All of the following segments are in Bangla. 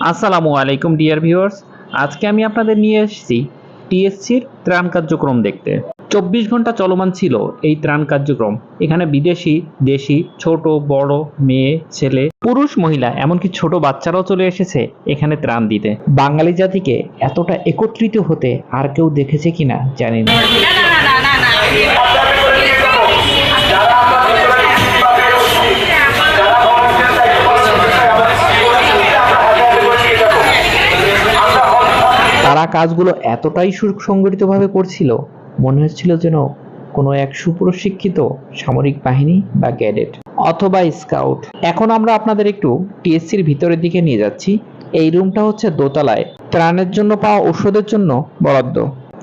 আসসালামু আলাইকুম ডিয়ার ভিউয়ার্স আজকে আমি আপনাদের নিয়ে এসেছি টিএসসির ত্রাণ কার্যক্রম দেখতে চব্বিশ ঘণ্টা চলমান ছিল এই ত্রাণ কার্যক্রম এখানে বিদেশি দেশি ছোট বড় মেয়ে ছেলে পুরুষ মহিলা এমনকি ছোট বাচ্চারাও চলে এসেছে এখানে ত্রাণ দিতে বাঙালি জাতিকে এতটা একত্রিত হতে আর কেউ দেখেছে কিনা জানি না তারা কাজগুলো এতটাই সুসংগঠিতভাবে করছিল, মনে হচ্ছিল যেন কোনো এক সুপ্রশিক্ষিত সামরিক বাহিনী বা ক্যাডেট অথবা স্কাউট। এখন আমরা আপনাদের একটু টিএসসির ভিতরের দিকে নিয়ে যাচ্ছি। এই রুমটা হচ্ছে দোতলায়। ত্রাণের জন্য পাওয়া ওষুধের জন্য বরাদ্দ।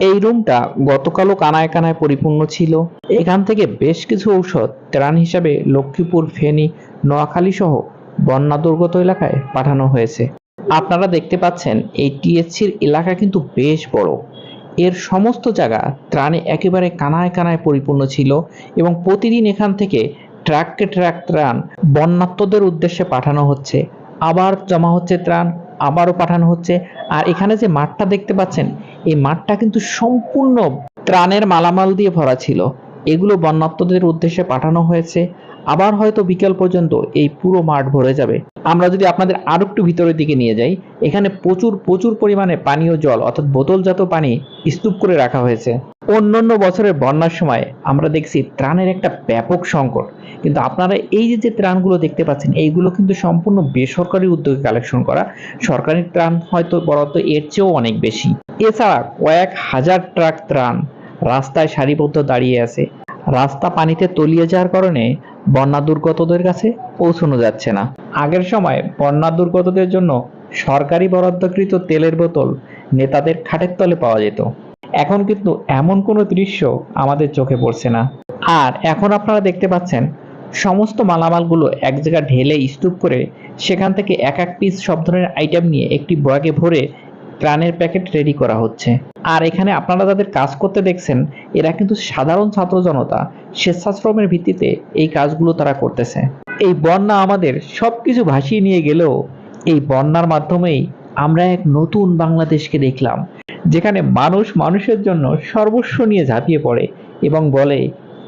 এই রুমটা গতকালও কানায় কানায় পরিপূর্ণ ছিল। এখান থেকে বেশ কিছু ঔষধ ত্রাণ হিসাবে লক্ষ্মীপুর, ফেনী নোয়াখালী সহ বন্যা দুর্গত এলাকায় পাঠানো হয়েছে। আপনারা দেখতে পাচ্ছেন, এই টিএসসির এলাকা কিন্তু বেশ বড়। এর সমস্ত জায়গা ত্রাণে একেবারে কানায় কানায় পরিপূর্ণ ছিল এবং প্রতিদিন এখান থেকে ট্রাককে ট্রাক ত্রাণ বন্যাত্মদের উদ্দেশ্যে পাঠানো হচ্ছে। আবার জমা হচ্ছে ত্রাণ, আবারও পাঠানো হচ্ছে। আর এখানে যে মাঠটা দেখতে পাচ্ছেন, এই মাঠটা কিন্তু সম্পূর্ণ ত্রাণের মালামাল দিয়ে ভরা ছিল। এগুলো বন্যাত্মদের উদ্দেশ্যে পাঠানো হয়েছে। আবার হয়তো বিকেল পর্যন্ত এই পুরো মাঠ ভরে যাবে। আমরা যদি আপনাদের আরও একটু ভিতরের দিকে নিয়ে যাই, এখানে প্রচুর প্রচুর পরিমাণে পানীয় জল অর্থাৎ বোতলজাত পানি স্তূপ করে রাখা হয়েছে। অন্যান্য বছরের বন্যার সময় আমরা দেখছি ত্রাণের একটা ব্যাপক সংকট। কিন্তু আপনারা এই যে যে ত্রাণগুলো দেখতে পাচ্ছেন, এইগুলো কিন্তু সম্পূর্ণ বেসরকারি উদ্যোগে কালেকশন করা। সরকারি ত্রাণ হয়তো বরাদ্দ এর চেয়েও অনেক বেশি। এছাড়া কয়েক হাজার ট্রাক ত্রাণ রাস্তায় সারিবদ্ধ দাঁড়িয়ে আছে। রাস্তা পানিতে তলিয়ে যাওয়ার কারণে বন্যা দুর্গতদের কাছে পৌঁছানো যাচ্ছে না। আগের সময় বন্যা দুর্গতদের জন্য সরকারি বরাদ্দকৃত তেলের বোতল নেতাদের খাটের তলে পাওয়া যেত। এখন কিন্তু এমন কোনো দৃশ্য আমাদের চোখে পড়ছে না। আর এখন আপনারা দেখতে পাচ্ছেন, সমস্ত মালামালগুলো এক জায়গায় ঢেলে স্তূপ করে সেখান থেকে এক এক পিস সব ধরনের আইটেম নিয়ে একটি ব্যাগে ভরে ত্রাণের প্যাকেট রেডি করা হচ্ছে। আর এখানে আপনারা যাদের কাজ করতে দেখছেন, এরা কিন্তু সাধারণ ছাত্র জনতা স্বেচ্ছাশ্রমের ভিত্তিতে এই কাজগুলো তারা করতেছে। এই বন্যা আমাদের সবকিছু ভাসিয়ে নিয়ে গেলেও এই বন্যার মাধ্যমেই আমরা এক নতুন বাংলাদেশকে দেখলাম, যেখানে মানুষ মানুষের জন্য সর্বস্ব নিয়ে ঝাঁপিয়ে পড়ে এবং বলে,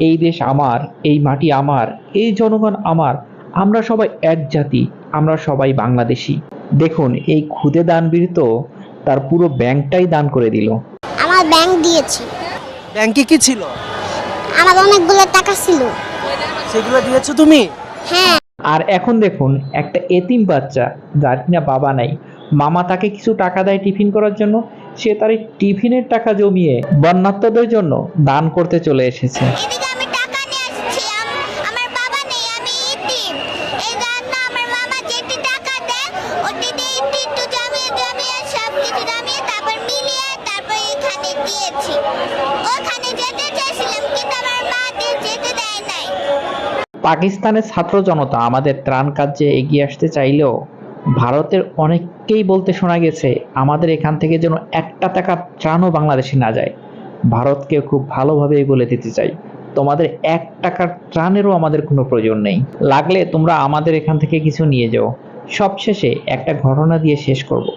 এই দেশ আমার, এই মাটি আমার, এই জনগণ আমার, আমরা সবাই এক জাতি, আমরা সবাই বাংলাদেশি। দেখুন, এই খুদে দানবীর তো তার পুরো ব্যাংকটাই দান করে দিল। আমার ব্যাংক দিয়েছি। ব্যাংকে কি ছিল? আমার অনেকগুলো টাকা ছিল। সেগুলো দিয়েছ তুমি? হ্যাঁ। আর এখন দেখুন একটা এতিম বাচ্চা যার কিনা বাবা নাই। মামা তাকে কিছু টাকা দেয় টিফিন করার জন্য। সে তার এই টিফিনের টাকা জমিয়ে বন্যাত্মদের জন্য দান করতে চলে এসেছে এদিকে আমি টাকা নিয়ে আসছি আম- আমার বাবা নেই আমি ইতিম এই জন্য আমার মামা যেটি টাকা দেয় ওটি দিয়ে একটু একটু জমিয়ে জমিয়ে সব কিছু জমিয়ে তারপর মিলিয়ে তারপর এখানে দিয়েছি। ওখানে যেতে কিন্তু আমার মা যেতে দেয় নাই। পাকিস্তানের ছাত্র জনতা আমাদের ত্রাণ কার্যে এগিয়ে আসতে চাইলেও ভারতের অনেককেই বলতে শোনা গেছে, আমাদের এখান থেকে যেন একটা টাকা ত্রাণও বাংলাদেশে না যায়। ভারতকে খুব ভালোভাবে বলে দিতে চাই। তোমাদের এক টাকার ত্রাণেরও আমাদের কোনো প্রয়োজন নেই। লাগলে তোমরা আমাদের এখান থেকে কিছু নিয়ে যাও। সবশেষে একটা ঘটনা দিয়ে শেষ করব।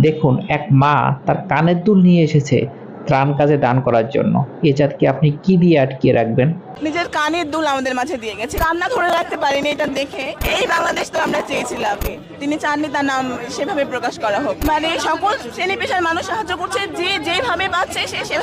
দেখুন, এক মা তার কানের দুল নিয়ে এসেছে। ত্রাণ কাজে দান করার জন্য। এ জাতকে আপনি কি দিয়ে আটকিয়ে রাখবেন? নিজের কানের দুল আমাদের মাঝে দিয়ে গেছে। কান্না ধরে রাখতে পারিনি এটা দেখে। এই বাংলাদেশ তো আমরা চেয়েছিলাম তিনি চাননি তার নাম সেভাবে প্রকাশ করা হোক। মানে সকল শ্রেণি পেশার মানুষ সাহায্য করছে। যে যেভাবে পাচ্ছে সে সেভাবে